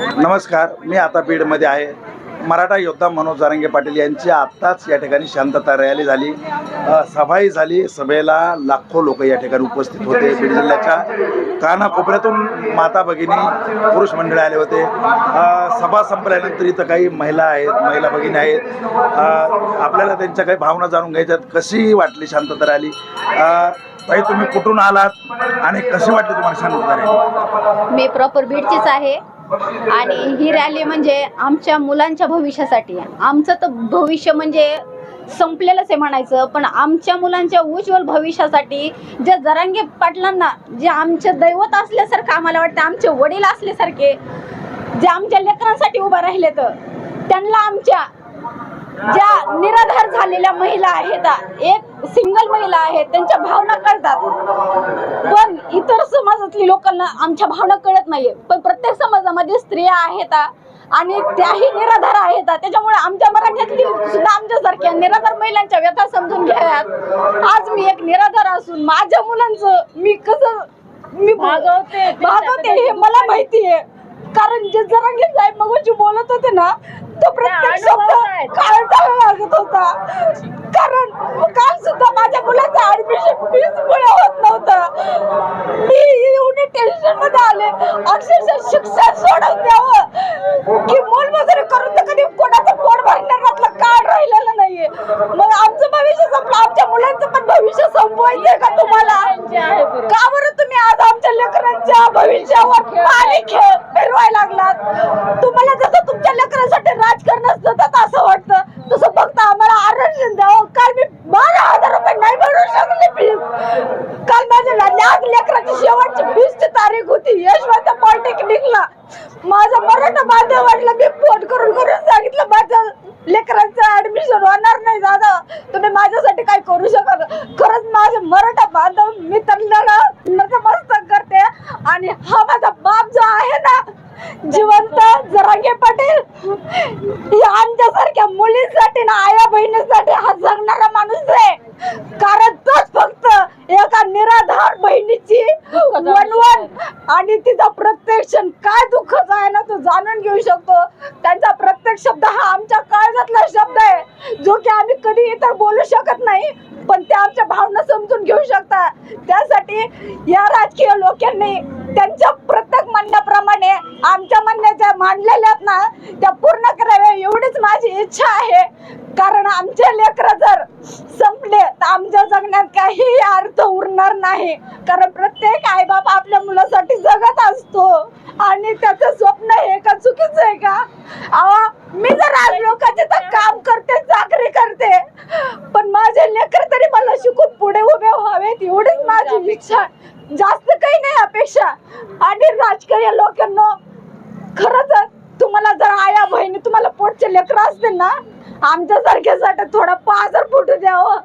नमस्कार मी आता बीडमध्ये आहे. मराठा योद्धा मनोज जारंगे पाटील यांची आत्ताच या ठिकाणी शांतता रॅली झाली. सभाही झाली. सभेला लाखो लोक या ठिकाणी उपस्थित होते. बीड जिल्ह्याच्या कानाकोपऱ्यातून माता भगिनी पुरुष मंडळी आले होते. सभा संपल्यानंतर इथं काही महिला आहेत महिला भगिनी आहेत. आपल्याला त्यांच्या काही भावना जाणून घ्यायच्यात कशी वाटली शांतता रॅली? ताई तुम्ही कुठून आलात आणि कशी वाटली तुम्हाला शांतता रॅली? मी प्रॉपर बीडचीच आहे. आणि ही रॅली म्हणजे आमच्या मुलांच्या भविष्यासाठी आमचं तर भविष्य म्हणजे संपलेलंच आहे म्हणायचं पण आमच्या मुलांच्या उज्ज्वल भविष्यासाठी ज्या जरांगे पाटलांना जे आमचे दैवत असल्यासारखं आम्हाला वाटतं आमचे वडील असल्यासारखे जे आमच्या लेकरांसाठी उभं राहिले तर त्यांना आमच्या ज्या निराधार झालेल्या महिला आहेत एक सिंगल महिला आहेत त्यांच्या भावना कळतात. पण इतर समाजातली लोकांना आमच्या भावना कळत नाहीये पण प्रत्येक समाजामध्ये स्त्रिया आहेत आणि त्याही निराधार आहेत. त्याच्यामुळे आमच्या मराठ्यातली सुद्धा आमच्यासारख्या निराधार महिलांच्या व्यथा समजून घ्याव्यात. आज मी एक निराधार असून माझ्या मुलांचं मी कसं मी भागवते भागवते हे मला माहिती आहे कारण जे जरांगे साहेब मग बोलत होते ना तो प्रत्येक शब्द काळजाला लागत होता. कारण काल सुद्धा माझ्या मुलाचं ऍडमिशन फीस मुळे होत नव्हतं. मी एवढे टेन्शनमध्ये आले. अक्षरशः शिक्षण सोडून द्यावं. की मोलमजुरी करून तर कधी कोणाचं पोट भरण्यातलं काळ राहिलेलं नाहीये. मग आमचं भविष्य संपलं. आमच्या मुलांचं पण भविष्य संपवायचंय का तुम्हाला? का बरं तुम्ही आज आमच्या लेकरांच्या भविष्यावर पाणी खेळ फिरवायला लागलात. तुम्हाला जसं तुमच्या लेकरांसाठी राजकारण असतं असं वाटतं. तसं फक्त आम्हाला आरक्षण द्यावं. काल मी बारा हजार रुपये नाही भरू शकले फीस काल माझ्या लाख लेकराची शेवटची फीसची तारीख होती. यशवंत पॉलिटेक्निकला. माझा मराठा बांधव वाटलं मी फोन करून करून सांगितलं माझं लेकरांचं ऍडमिशन होणार नाही दादा. तुम्ही माझ्यासाठी काय करू शकत खरंच माझे मराठा बांधव मी त्यांना नतमस्तक करते आणि हा माझा बाप जो आहे ना जिवंत जरांगे पाटील या आमच्यासारख्या मुलींसाठी ना आया बहिणीसाठी हा जगणारा माणूस आहे. कारण तोच फक्त एका निराधार बहिणीची वनवन आणि तिचा प्रत्येक क्षण काय दुःखच आहे ना तो जाणून घेऊ शकतो. त्यांचा प्रत्येक शब्द हा आमच्या काळजातला शब्द आहे जो की आम्ही कधी इतर बोलू शकत नाही पण ते आमच्या भावना समजून घेऊ शकतात. त्यासाठी या राजकीय लोकांनी मांडलेल्या आहेत ना त्या पूर्ण कराव्या एवढीच माझी इच्छा आहे. कारण आमचे लेकरं जर संपले तर आमच्या जगण्यात काही अर्थ उरणार नाही. कारण प्रत्येक आईबाप आपल्या मुलासाठी जगत असतो. आणि त्याचं स्वप्न हे का चुकीचं आहे का? मी जर आज लोकांचे तर काम करते चाकरी करते पण माझे लेकर तरी मला शिकून पुढे उभे व्हावेत एवढीच माझी इच्छा. जास्त काही नाही अपेक्षा. आणि राजकीय लोकांना खरंच तुम्हाला जर आया बहिणी तुम्हाला पोटचे लेकर असतील ना आमच्या सारख्यासाठी थोडा पाजर फुटू हो.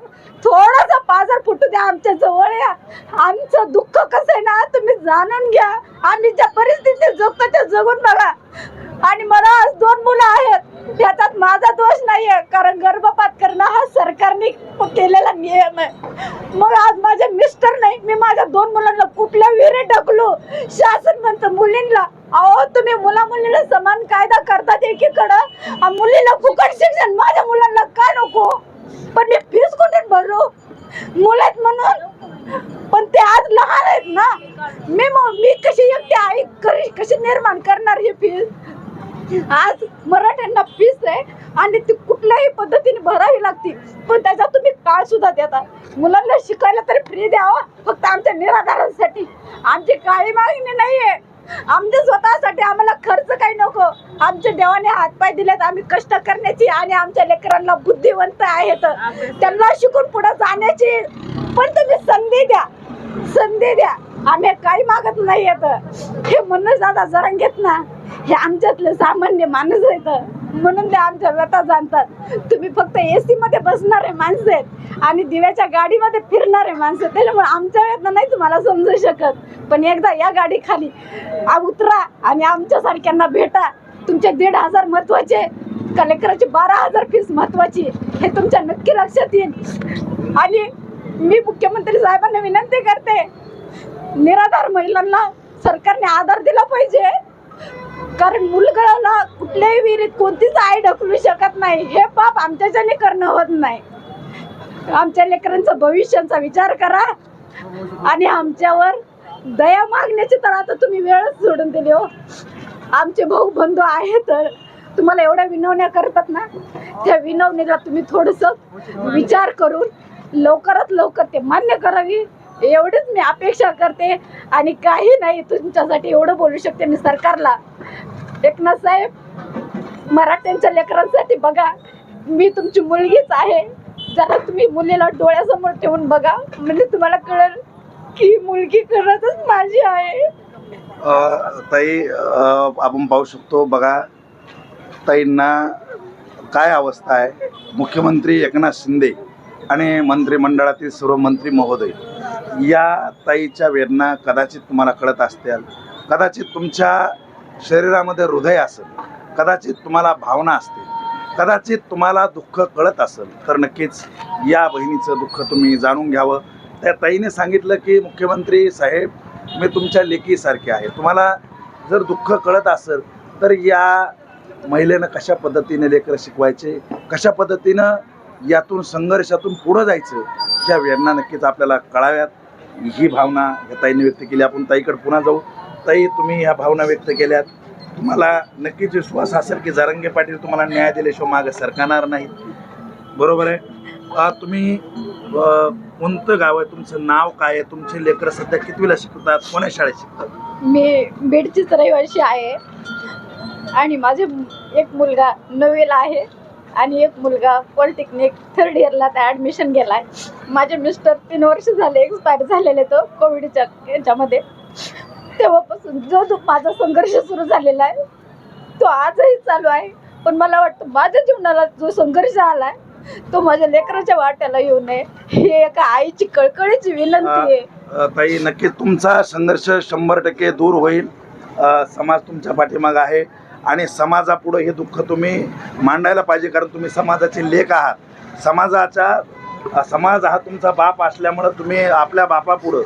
थोडासा पाजर फुटू द्या आमच्या जवळ या. आमचं दुःख कसं आहे ना तुम्ही जाणून घ्या. आम्ही ज्या परिस्थितीत जगतो त्या जगून बघा. आणि मला आज दोन मुलं आहेत. त्याच्यात माझा दोष नाहीये कारण गर्भपात करणं हा सरकारने केलेला नियम आहे. मग आज माझे मिस्टर नाही मी माझ्या दोन मुलांना कुठल्या विहिरे ढकलू? शासन म्हणतं मुलींना अहो तुम्ही मुला मुलीला समान कायदा करतात एकीकडं. मुलीला फुकट शिक्षण माझ्या मुलांना काय नको? पण मी फीस कुठून भरू? मुलं आहेत म्हणून. पण ते आज लहान आहेत ना. मी मग मी कशी एकटी आई कशी निर्माण करणार ही फीस? आज मराठ्यांना फीस आहे आणि ती कुठल्याही पद्धतीने भरावी लागते. पण त्याचा तुम्ही काळ सुद्धा देता मुलांना शिकायला तरी फ्री द्यावा. फक्त आमच्या निराधारांसाठी. आमची काळी मागणी नाहीये. आमच्या स्वतःसाठी आम्हाला खर्च काही नको. आमच्या देवाने हातपाय दिलेत. आम्ही कष्ट करण्याची आणि आमच्या लेकरांना बुद्धिवंत आहेत. त्यांना शिकून पुढे जाण्याची. पण तुम्ही संधी द्या. संधी द्या. आम्ही काही मागत नाही येत हे म्हणून दादा जरा घेत ना. हे आमच्यातलं सामान्य माणूस आहेत म्हणून ते आमच्या व्यथा जाणतात. तुम्ही फक्त ए सीमध्ये बसणारे माणसं आहेत आणि दिव्याच्या गाडीमध्ये फिरणारे माणसं त्याच्यामुळे आमच्या वेळेत नाही तुम्हाला समजू शकत. पण एकदा या गाडी खाली उतरा आणि आमच्यासारख्यांना भेटा. तुमचे दीड हजार महत्त्वाचे कलेक्टरची बारा हजार फीस महत्वाची. हे तुमच्या नक्की लक्षात येईल. आणि मी मुख्यमंत्री साहेबांना विनंती करते निराधार महिलांना सरकारने आधार दिला पाहिजे. कारण मुलगाला कुठल्याही विहिरीत कोणतीच आई ढकलू शकत नाही. हे पाप आमच्याच्याने करणं होत नाही. आमच्या लेकरांचं भविष्याचा विचार करा. आणि आमच्यावर दया मागण्याची तर आता तुम्ही वेळच सोडून दिली हो. आमचे भाऊ बंधू आहे तर तुम्हाला एवढ्या विनवण्या करतात ना त्या विनवणीला तुम्ही थोडंसं विचार करून लवकरात लवकर ते मान्य करावी. एवढीच मी अपेक्षा करते आणि काही नाही तुमच्यासाठी एवढं बोलू शकते मी सरकारला. एकनाथ साहेब मराठ्यांच्या लेकरांसाठी बघा मी तुमची मुलगीच आहे. जरा तुम्ही मुलीला डोळ्यासमोर ठेवून बघा. म्हणजे तुम्हाला कळेल की मुलगी खरंच माझी आहे. ताई आपण पाहू शकतो बघा ताईंना काय अवस्था आहे. मुख्यमंत्री एकनाथ शिंदे आणि मंत्रिमंडळातील सर्व मंत्री महोदय या ताईच्या वेदना कदाचित तुम्हाला कळत असतील. कदाचित तुमच्या शरीरामध्ये हृदय असेल. कदाचित तुम्हाला भावना असतील. कदाचित तुम्हाला दुःख कळत असेल तर नक्कीच या बहिणीचं दुःख तुम्ही जाणून घ्यावं. त्या ताईने सांगितलं की मुख्यमंत्री साहेब मी तुमच्या लेकीसारखे आहे. तुम्हाला जर दुःख कळत असेल तर या महिलेनं कशा पद्धतीने लेकरं शिकवायचे? कशा पद्धतीनं यातून संघर्षातून पुढं जायचं ह्या वेदना नक्कीच आपल्याला कळाव्यात. ही भावना या ताईने व्यक्त केली. आपण ताईकडे पुन्हा जाऊ. ताई तुम्ही ह्या भावना व्यक्त केल्यात. तुम्हाला नक्कीच विश्वास असेल की जारंगे पाटील तुम्हाला न्याय दिल्याशिवाय मागे सरकणार नाही बरोबर आहे? तुम्ही कोणतं गाव आहे? तुमचं नाव काय आहे? तुमचे लेकरं सध्या कितवीला शिकतात? कोण्या शाळेत शिकतात? मी बीडचीच रहिवाशी आहे. आणि माझे एक मुलगा नववीला आहे. आणि एक मुलगा पॉलिटेक्निक थर्ड इयरला त्या ॲडमिशन गेला आहे माझे मिस्टर तीन वर्ष झाले एक्सपायर झालेले तो कोविडच्या याच्यामध्ये. तेव्हापासून जो तो माझा संघर्ष सुरू झालेला आहे तो आजही चालू आहे. पण मला वाटतं माझ्या जीवनाला जो संघर्ष आला आहे तो माझ्या लेकराच्या वाट्याला येऊ नये. हे एका आईची कळकळीची विनंती आहे. ताई नक्की तुमचा संघर्ष शंभर टक्के दूर होईल. समाज तुमच्या पाठीमाग आहे. आणि समाजापुढं हे दुःख तुम्ही मांडायला पाहिजे कारण तुम्ही समाजाचे लेख आहात. समाजाच्या समाज हा तुमचा बाप असल्यामुळं तुम्ही आपल्या बापापुढं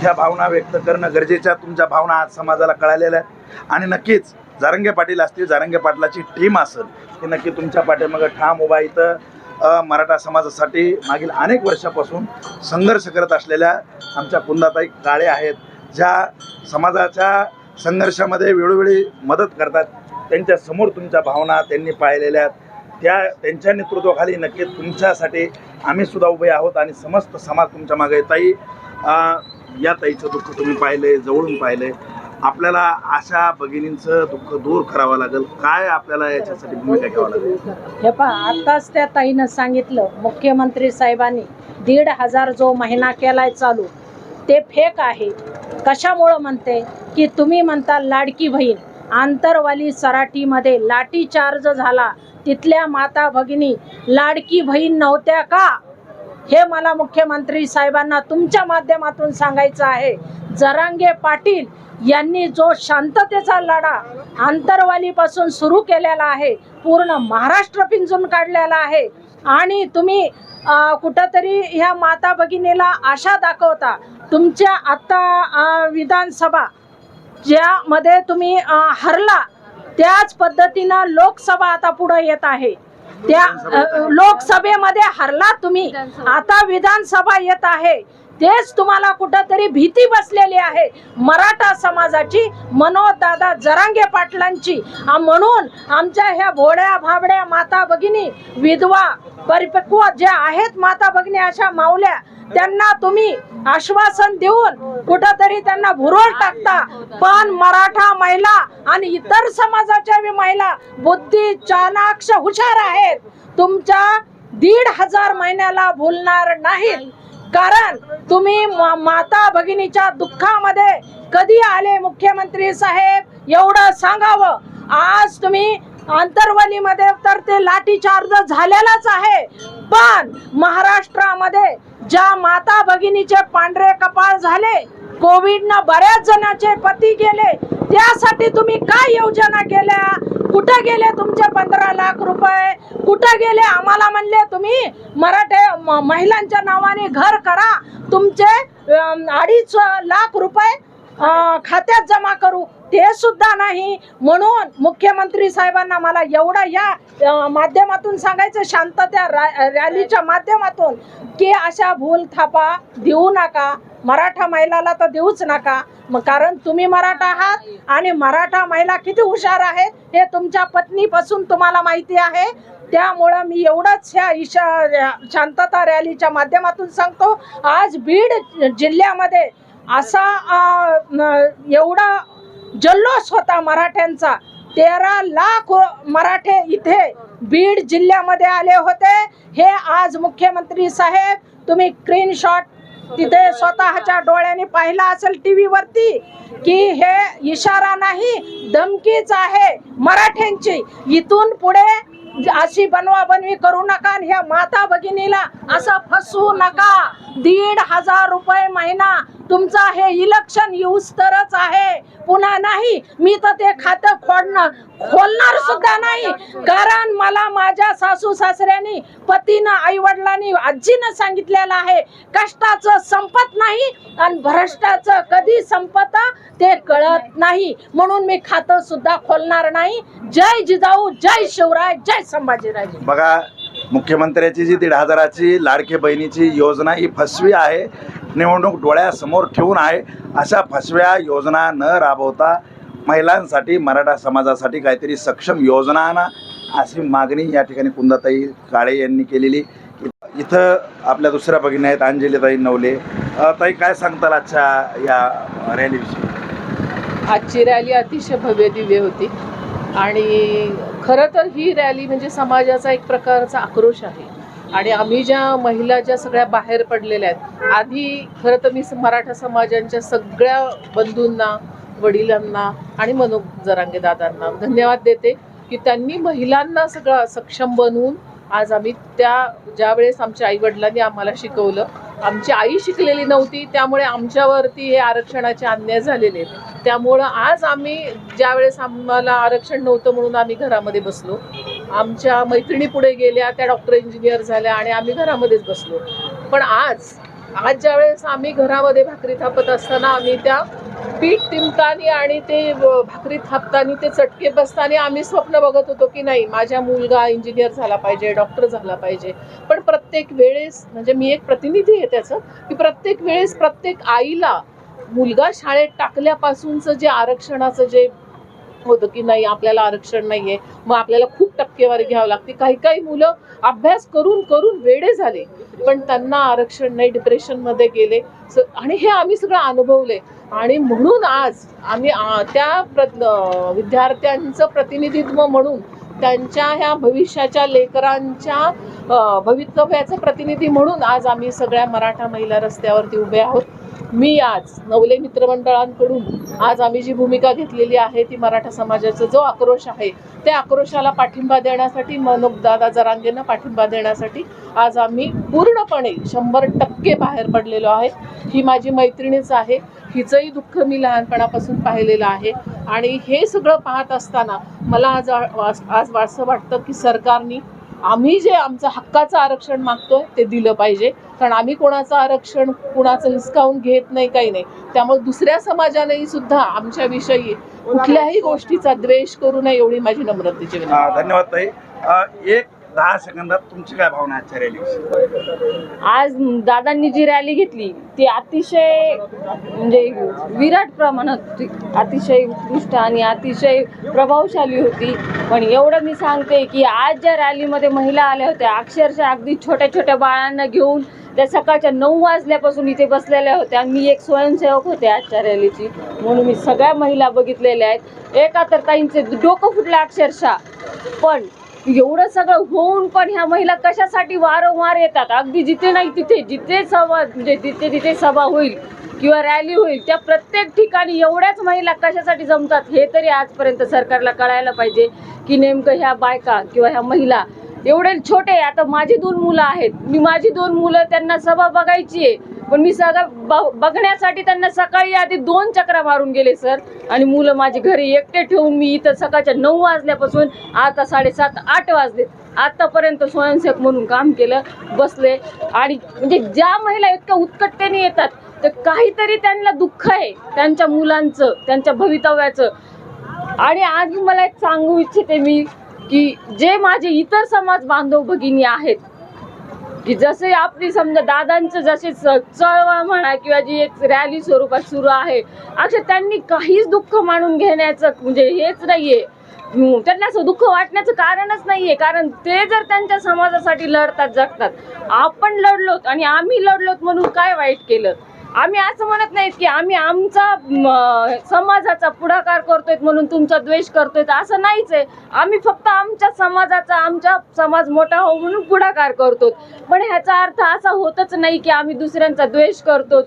ह्या भावना व्यक्त करणं गरजेच्या तुमच्या भावना आज समाजाला कळालेल्या आहेत. आणि नक्कीच जारंगे पाटील असतील जारंगे पाटलाची टीम असेल की नक्की तुमच्या पाठीमागं ठाम उभा इथं मराठा समाजासाठी मागील अनेक वर्षापासून संघर्ष करत असलेल्या आमच्या कुंदाताई काळे आहेत ज्या समाजाच्या संघर्षामध्ये वेळोवेळी मदत करतात. त्यांच्यासमोर तुमच्या भावना त्यांनी पाहिलेल्या त्या त्यांच्या नेतृत्वाखाली नक्की तुमच्यासाठी आम्ही सुद्धा उभे आहोत आणि समस्त समाज तुमच्या मागे ताई या ताईचं दुःख तुम्ही पाहिलंय जवळून पाहिलंय आपल्याला अशा भगिनींचं दुःख दूर करावं लागेल. काय आपल्याला याच्यासाठी भूमिका घ्यावं लागेल? हे पहा आताच त्या ताईनं सांगितलं मुख्यमंत्री साहेबांनी दीड हजार जो महिना केलाय चालू ते फेक आहे. कशामुळं म्हणते? की तुम्ही म्हणता लाडकी बहीण. आंतरवाली सराटीमध्ये लाठी चार्ज झाला. तिथल्या माता भगिनी लाडकी बहीण नव्हत्या का? हे मला मुख्यमंत्री साहेबांना तुमच्या माध्यमातून सांगायचं आहे. जरांगे पाटील यांनी जो शांततेचा लढा आंतरवालीपासून सुरू केलेला आहे पूर्ण महाराष्ट्र पिंजून काढलेला आहे आणि तुम्ही कुठंतरी ह्या माता भगिनीला आशा दाखवता. तुमच्या आत्ता विधानसभा ज्यामध्ये तुम्ही हरला त्याच पद्धतीनं लोकसभा आता पुढे येत आहे. त्या लोकसभेमध्ये हरला तुम्ही आता विधानसभा येत आहे. तेच तुम्हाला कुठंतरी भीती बसलेली आहे. मराठा समाजाची मनोज दादा जरांगे पाटलांची. म्हणून आमच्या ह्या भोड्या भाबड्या माता विधवा परिपक्व ज्या आहेत माता भगिनी अशा मावल्या त्यांना तुम्ही आश्वासन देऊन कुठंतरी त्यांना भुरळ टाकता. पण मराठा महिला आणि इतर समाजाच्या महिला बुद्धी चाणाक्ष हुशार आहेत. तुमच्या दीड हजार महिन्याला भुलणार नाहीत. कारण तुम्ही माता भगिनीच्या दुःखामध्ये कधी आले मुख्यमंत्री साहेब? एवढं सांगावं. आज तुम्ही आंतरवालीमध्ये तर ते लाठीचार्ज झालेलाच आहे. पण महाराष्ट्रामध्ये ज्या माता भगिनीचे पांढरे कपाळ झाले कोविडनं बऱ्याच जणांचे पती गेले त्यासाठी तुम्ही काय योजना केल्या? कुठं गेले तुमचे पंधरा लाख रुपये? कुठं गेले? आम्हाला म्हणले तुम्ही मराठे महिलांच्या नावाने घर करा. तुमचे अडीच लाख रुपये खात्यात जमा करू. ते सुद्धा नाही. म्हणून मुख्यमंत्री साहेबांना मला एवढं या माध्यमातून सांगायचं शांतता रॅलीच्या माध्यमातून की अशा भूल थापा देऊ नका. मराठा महिलाला तर देऊच नका. मग कारण तुम्ही मराठा आहात आणि मराठा महिला किती हुशार आहेत हे तुमच्या पत्नीपासून तुम्हाला माहिती आहे. त्यामुळं मी एवढंच ह्या इशा शांतता रॅलीच्या माध्यमातून सांगतो. आज बीड जिल्ह्यामध्ये असा न- एवढा जल्लोष होता मराठ्यांचा. तेरा लाख मराठे इथे बीड जिल्ह्यामध्ये आले होते. हे आज मुख्यमंत्री साहेब तुम्ही स्क्रीनशॉट तिथे स्वतःच्या डोळ्याने पाहिला असेल टी वरती की हे इशारा नाही धमकीच आहे मराठ्यांची. इथून पुढे अशी बनवा बनवी करू नका आणि ह्या माता भगिनीला असं फसवू नका. दीड हजार रुपये महिना. तुमचा हे इलेक्शन यूज तरच आहे. पुन्हा नाही मी तर ते खातं खोडणार खोलणार सुद्धा नाही. कारण मला माझ्या सासू सासऱ्यांनी पतीनं आई वडिलांनी आजीनं सांगितलेलं आहे कष्टाचं संपत नाही आणि भ्रष्टाचं कधी संपत ते कळत नाही. म्हणून मी खातं सुद्धा खोलणार नाही. जय जिजाऊ जय शिवराय जय संभाजीराजे. बघा मुख्यमंत्र्याची जी दीड हजाराची लाडके बहिणीची योजना ही फसवी आहे निवडणूक डोळ्यासमोर ठेवून आहे अशा फसव्या योजना न राबवता महिलांसाठी मराठा समाजासाठी काहीतरी सक्षम योजना आणा अशी मागणी या ठिकाणी कुंदाताई काळे यांनी केलेली. इथं आपल्या दुसऱ्या भगिनी आहेत अंजलीताई नवले. ताई काय सांगताल आजच्या या रॅलीविषयी? आजची रॅली अतिशय भव्य दिव्य होती. आणि खरं तर ही रॅली म्हणजे समाजाचा एक प्रकारचा आक्रोश आहे. आणि आम्ही ज्या महिला ज्या सगळ्या बाहेर पडलेल्या आहेत आधी खरं तर मी मराठा समाजांच्या सगळ्या बंधूंना वडिलांना आणि मनोज जरांगे दादांना धन्यवाद देते की त्यांनी महिलांना सगळं सक्षम बनवून आज आम्ही त्या ज्यावेळेस आमच्या आईवडिलांनी आम्हाला शिकवलं आमची आई शिकलेली नव्हती त्यामुळे आमच्यावरती हे आरक्षणाचे अन्याय झालेले आहेत. त्यामुळं आज आम्ही ज्यावेळेस आम्हाला आरक्षण नव्हतं म्हणून आम्ही घरामध्ये बसलो. आमच्या मैत्रिणी पुढे गेल्या त्या डॉक्टर इंजिनियर झाल्या आणि आम्ही घरामध्येच बसलो. पण आज आज ज्यावेळेस आम्ही घरामध्ये भाकरी थापत असताना आम्ही त्या पीठ टिमतानी आणि ते भाकरी थापतानी ते चटके बसताना आम्ही स्वप्न बघत होतो की नाही माझ्या मुलगा इंजिनियर झाला पाहिजे डॉक्टर झाला पाहिजे. पण प्रत्येक वेळेस म्हणजे मी एक प्रतिनिधी आहे त्याचं की प्रत्येक वेळेस प्रत्येक आईला मुलगा शाळेत टाकल्यापासूनचं जे आरक्षणाचं जे होतं की नाही आपल्याला आरक्षण नाहीये. मग आपल्याला खूप टक्केवारी घ्यावी लागते. काही काही मुलं अभ्यास करून करून वेडे झाले. पण त्यांना आरक्षण नाही डिप्रेशनमध्ये गेले. स- आणि हे आम्ही सगळं अनुभवले आणि म्हणून आज आम्ही त्या प्र विद्यार्थ्यांचं प्रतिनिधित्व म्हणून त्यांच्या ह्या भविष्याच्या लेकरांच्या भवितव्याचं प्रतिनिधी म्हणून आज आम्ही सगळ्या मराठा महिला रस्त्यावरती उभे आहोत. मी आज नवले मित्रमंडळांकडून आज आम्ही जी भूमिका घेतलेली आहे ती मराठा समाजाचा जो आक्रोश आहे त्या आक्रोशाला पाठिंबा देण्यासाठी मनोज दादा जरांगेंना पाठिंबा देण्यासाठी आज आम्ही पूर्णपणे शंभर टक्के बाहेर पडलेलो आहे. ही माझी मैत्रिणीच आहे हिचंही दुःख मी लहानपणापासून पाहिलेलं आहे आणि हे सगळं पाहत असताना मला आज आज असं वाटतं की सरकारनी आम्ही जे आमचं हक्काचं आरक्षण मागतोय ते दिलं पाहिजे. कारण आम्ही कोणाचं आरक्षण कुणाचं हिसकावून घेत नाही काही नाही. त्यामुळे दुसऱ्या समाजानेही सुद्धा आमच्याविषयी कुठल्याही गोष्टीचा द्वेष करू नये एवढी माझी नम्रतेची धन्यवाद ताई. एक दहा सेकंदात तुमची काय भावना आजच्या रॅलीविषयी आज दादांनी जी रॅली घेतली ती अतिशय म्हणजे विराट प्रमाणात होती अतिशय उत्कृष्ट आणि अतिशय प्रभावशाली होती. पण एवढं मी सांगते की आज ज्या रॅलीमध्ये महिला आल्या होत्या अक्षरशः अगदी छोट्या छोट्या बाळांना घेऊन त्या सकाळच्या नऊ वाजल्यापासून इथे बसलेल्या होत्या. मी एक स्वयंसेवक होते आजच्या रॅलीची म्हणून मी सगळ्या महिला बघितलेल्या आहेत. एका तर ताईंचे डोकं फुटलं अक्षरशः. पण एवढं सगळं होऊन पण ह्या महिला कशासाठी वारंवार येतात? अगदी जिथे नाही तिथे जिथे सभा म्हणजे जिथे जिथे सभा होईल किंवा रॅली होईल त्या प्रत्येक ठिकाणी एवढ्याच महिला कशासाठी जमतात? हे तरी आजपर्यंत सरकारला कळायला पाहिजे की नेमकं ह्या बायका किंवा ह्या महिला एवढे छोटे आता माझी दोन मुलं आहेत. मी माझी दोन मुलं त्यांना सभा बघायची आहे. पण मी सगळं बघण्यासाठी त्यांना सकाळी आधी दोन चक्रा मारून गेले सर. आणि मुलं माझी घरी एकटे ठेवून मी इथं सकाळच्या नऊ वाजल्यापासून आता साडेसात आठ वाजले. आतापर्यंत स्वयंसेवक म्हणून काम केलं बसले. आणि म्हणजे ज्या महिला इतक्या उत्कटतेने येतात तर काहीतरी त्यांना दुःख आहे. त्यांच्या मुलांचं त्यांच्या भवितव्याचं. आणि आज मला एक सांगू इच्छिते मी. की जे माझे इतर समाज बांधव भगिनी आहेत की जसे आपली समजा दादांचं जसे च- चळवळ म्हणा किंवा जी एक रॅली स्वरूपात सुरू आहे अक्षर त्यांनी काहीच दुःख मानून घेण्याचं म्हणजे हेच नाहीये. त्यांना असं दुःख वाटण्याचं कारणच नाहीये कारण ते जर त्यांच्या समाजासाठी लढतात जगतात आपण लढलोत आणि आम्ही लढलोत म्हणून काय वाईट केलं? आम्ही असं म्हणत नाहीत की आम्ही आमचा समाजाचा पुढाकार करतोय म्हणून तुमचा द्वेष करतोय असं नाहीच आहे. आम्ही फक्त आमच्या समाजाचा आमचा समाज मोठा हो म्हणून पुढाकार करतो पण ह्याचा अर्थ असा होतच नाही की आम्ही दुसऱ्यांचा द्वेष करतो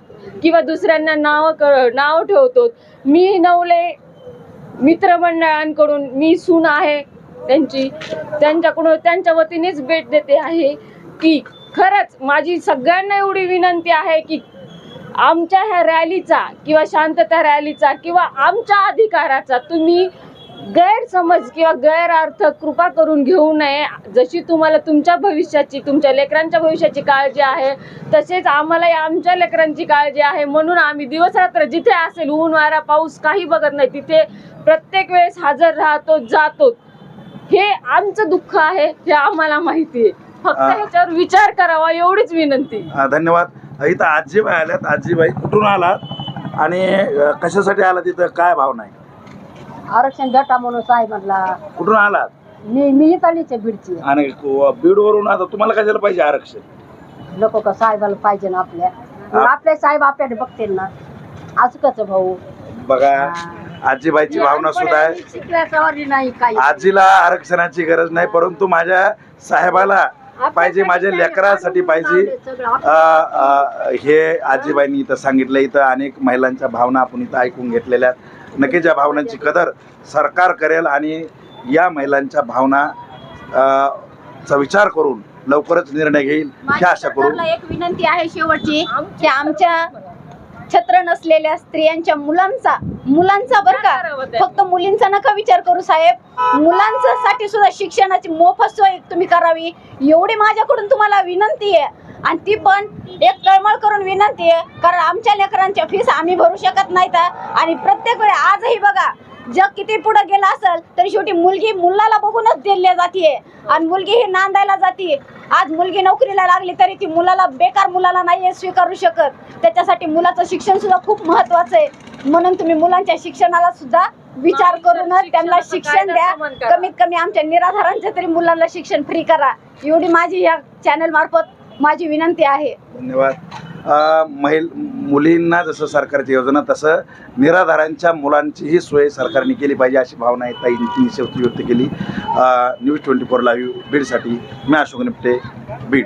किंवा दुसऱ्यांना नाव नाव ठेवतो मी नवले मित्रमंडळांकडून मी सून आहे त्यांची. त्यांच्याकडून त्यांच्या वतीनेच भेट देते आहे की खरंच माझी सगळ्यांना एवढी विनंती आहे की आमच्या ह्या रॅलीचा किंवा शांतता रॅलीचा किंवा आमच्या अधिकाराचा तुम्ही गैरसमज किंवा गैरअर्थ कृपा करून घेऊ नये. जशी तुम्हाला तुमच्या भविष्याची तुमच्या लेकरांच्या भविष्याची काळजी आहे तसेच आम्हालाही आमच्या लेकरांची काळजी आहे. म्हणून आम्ही दिवसरात्र जिथे असेल ऊन वारा पाऊस काही बघत नाही तिथे प्रत्येक वेळेस हजर राहतो जातो. हे आमचं दुःख आहे हे आम्हाला माहिती आहे. फक्त ह्याच्यावर विचार करावा एवढीच विनंती. धन्यवाद. इथं आजीबाई आल्यात. आजीबाई कुठून आलात? आणि अ, कशासाठी आलात तिथं काय भावना आहे आरक्षण भेटा म्हणून साहेबांना. कुठून आलात? मी मी बीडची आहे. आणि बीडवरून आता तुम्हाला कशाला पाहिजे आरक्षण? नको का साहेबाला पाहिजे ना आपल्या. मग आपले साहेब आपल्याला बघतील ना. असं कसं भाऊ? बघा आजीबाईची भावना सुद्धा आहे नाही काही. आजीला आरक्षणाची गरज नाही परंतु माझ्या साहेबाला पाहिजे माझ्या लेकरासाठी पाहिजे. हे आजीबाईंनी इथं सांगितलं इथं अनेक महिलांच्या भावना आपण इथं ऐकून घेतलेल्या. नक्कीच या भावनांची कदर सरकार करेल आणि या महिलांच्या भावना चा विचार करून लवकरच निर्णय घेईल ही आशा करू. सरकारला एक विनंती आहे शेवटची की आमच्या छत्र नसलेल्या स्त्रियांच्या मुलांचा मुलांचा बरं का. फक्त मुलींचा नका विचार करू साहेब. मुलांचा साठी सुद्धा शिक्षणाची मोफत सोय तुम्ही करावी. एवढी माझ्याकडून तुम्हाला विनंती आहे. आणि ती पण एक तळमळ करून विनंती आहे. कारण आमच्या लेकरांच्या फीस आम्ही भरू शकत नाहीत आणि प्रत्येक वेळी आजही बघा जग किती पुढे गेलं असेल तरी शेवटी मुलगी मुलाला बघूनच दिली जाते आणि मुलगी ही नांदायला जाते. आज मुलगी नोकरीला लागली तरी ती मुलाला बेकार मुलाला नाही स्वीकारू शकत. त्याच्यासाठी मुलाचं शिक्षण सुद्धा खूप महत्वाचं आहे. म्हणून तुम्ही मुलांच्या शिक्षणाला सुद्धा विचार करूनच त्यांना शिक्षण द्या. कमीत कमी आमच्या निराधारांच्या तरी मुलांना शिक्षण फ्री करा. एवढी माझी या चॅनल मार्फत माझी विनंती आहे. धन्यवाद. महिल मुलींना जसं सरकारची योजना तसं निराधारांच्या मुलांचीही सोय सरकारने केली पाहिजे अशी भावना आहे. ताईंनी शेवटी व्यक्त केली. न्यूज ट्वेंटी फोर लाईव्ह बीडसाठी मी अशोक निपटे बीड.